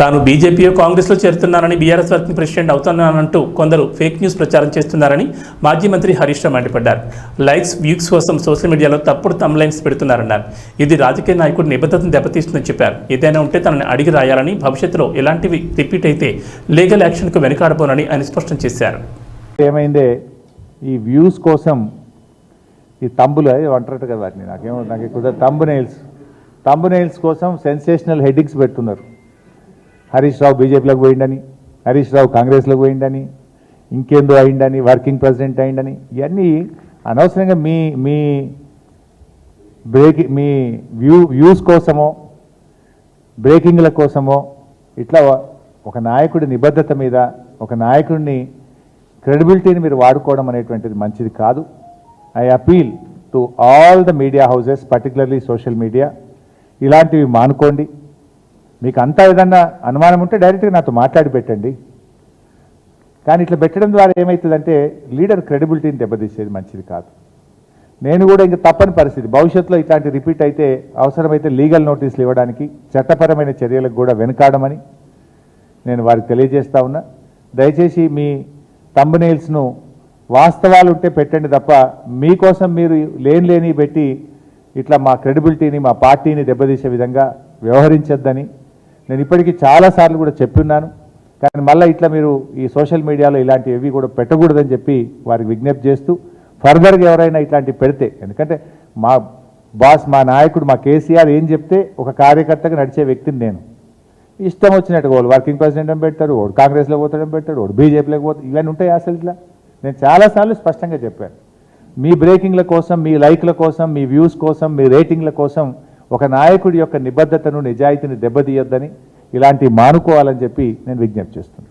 తాను బీజేపీయో కాంగ్రెస్లో చేరుతున్నానని బీఆర్ఎస్ వర్కింగ్ ప్రెసిడెంట్ అవుతున్నానంటూ కొందరు ఫేక్ న్యూస్ ప్రచారం చేస్తున్నారని మాజీ మంత్రి హరీష్ రావు మండిపడ్డారు. లైక్స్ వ్యూస్ కోసం సోషల్ మీడియాలో తప్పుడు తమ్లైన్స్ పెడుతున్నారన్నారు. ఇది రాజకీయ నాయకుడు నిబద్ధతను దెబ్బతీస్తుందని చెప్పారు. ఏదైనా ఉంటే తనని అడిగి రాయాలని భవిష్యత్తులో ఎలాంటివి రిపీట్ అయితే లీగల్ యాక్షన్కు వెనుకాడబోనని ఆయన స్పష్టం చేశారు. ఏమైందే? ఈ వ్యూస్ కోసం ఈ తంబులు అది అంటారట కదా వాటిని. నాకేమో నాకు తంబు నెయిల్స్. తంబు నెయిల్స్ కోసం సెన్సేషనల్ హెడ్డింగ్స్ పెడుతున్నారు. హరీష్ రావు బీజేపీలోకి పోయిండని హరీష్ రావు కాంగ్రెస్లోకి పోయిండని ఇంకేందో అయిండని వర్కింగ్ ప్రెసిడెంట్ అయిండని ఇవన్నీ అనవసరంగా మీ మీ బ్రేకి మీ వ్యూ వ్యూస్ కోసమో బ్రేకింగ్ల కోసమో ఇట్లా ఒక నాయకుడి నిబద్ధత మీద ఒక నాయకుడిని క్రెడిబిలిటీని మీరు వాడుకోవడం అనేటువంటిది మంచిది కాదు. I appeal to all the media houses particularly social media. ఇలాంటివి మానుకోండి. మీకు అంతా ఏదన్నా అనుమానం ఉంటే డైరెక్ట్గా నాతో మాట్లాడి పెట్టండి. కానీ ఇట్లా పెట్టడం ద్వారా ఏమవుతుందంటే లీడర్ క్రెడిబిలిటీని దెబ్బతీసేది మంచిది కాదు. నేను కూడా ఇంక తప్పని పరిస్థితి. భవిష్యత్తులో ఇట్లాంటి రిపీట్ అయితే అవసరమైతే లీగల్ నోటీసులు ఇవ్వడానికి చట్టపరమైన చర్యలకు కూడా వెనుకాడమని నేను వారికి తెలియజేస్తా ఉన్నా. దయచేసి మీ తంబనేల్స్ను వాస్తవాలు ఉంటే పెట్టండి తప్ప మీకోసం మీరు లేని లేని పెట్టి ఇట్లా మా క్రెడిబిలిటీని మా పార్టీని దెబ్బతీసే విధంగా వ్యవహరించొద్దని నేను ఇప్పటికీ చాలాసార్లు కూడా చెప్పున్నాను కానీ మళ్ళీ ఇట్లా మీరు ఈ సోషల్ మీడియాలో ఇలాంటివి ఏవి కూడా పెట్టకూడదని చెప్పి వారికి విజ్ఞప్తి చేస్తూ ఫర్దర్గా ఎవరైనా ఇట్లాంటివి పెడితే ఎందుకంటే మా బాస్ మా నాయకుడు మా కేసీఆర్ ఏం చెప్తే ఒక కార్యకర్తగా నడిచే వ్యక్తిని నేను. ఇష్టం వచ్చినట్టు వాళ్ళు వర్కింగ్ ప్రెసిడెంట్ అని వాడు కాంగ్రెస్లో పోతాడని పెడతాడు వాడు బీజేపీలోకి పోతాడు ఇవన్నీ ఉంటాయి అసలు ఇట్లా? నేను చాలాసార్లు స్పష్టంగా చెప్పాను. మీ బ్రేకింగ్ల కోసం మీ లైక్ల కోసం మీ వ్యూస్ కోసం మీ రేటింగ్ల కోసం ఒక నాయకుడి యొక్క నిబద్ధతను నిజాయితీని దెబ్బతీయొద్దని ఇలాంటివి మానుకోవాలని చెప్పి నేను విజ్ఞప్తి చేస్తున్నాను.